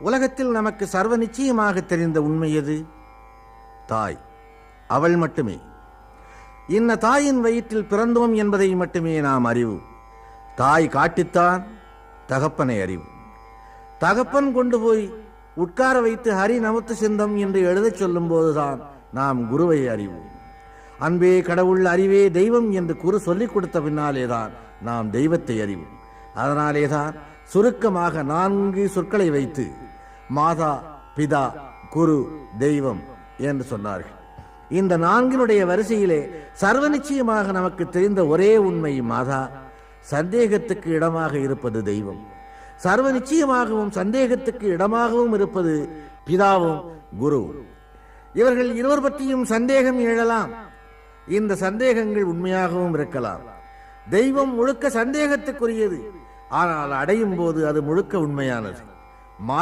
உலகத்தில் நமக்கு சர்வ நிச்சயமாக தெரிந்த உண்மை எது? தாய். அவள் மட்டுமே. இன்ன தாயின் வயிற்றில் பிறந்தோம் என்பதை மட்டுமே நாம் அறிவு. தாய் காட்டித்தான் தகப்பனை அறிவு. தகப்பன் கொண்டு போய் உட்கார வைத்து ஹரி நமத்து சிந்தம் என்று எழுதச் சொல்லும் போதுதான் நாம் குருவை அறிவோம். அன்பே கடவுள் அறிவே தெய்வம் என்று குரு சொல்லிக் கொடுத்த பின்னாலேதான் நாம் தெய்வத்தை அறிவோம். அதனாலேதான் சுருக்கமாக நான்கு சொற்களை வைத்து மாதா பிதா குரு தெய்வம் என்று சொன்னார்கள். இந்த நான்கினுடைய வரிசையிலே சர்வ நிச்சயமாக நமக்கு தெரிந்த ஒரே உண்மை மாதா சந்தேகத்துக்கு இடமாக இருப்பது தெய்வம். சர்வ நிச்சயமாகவும் சந்தேகத்துக்கு இடமாகவும் இருப்பது பிதாவும் குருவும். இவர்கள் இருவர் பற்றியும் சந்தேகம் எழலாம். இந்த சந்தேகங்கள் உண்மையாகவும் இருக்கலாம். தெய்வம் முழுக்க சந்தேகத்துக்குரியது. ஆனால் அடையும் போது அது முழுக்க உண்மையானது.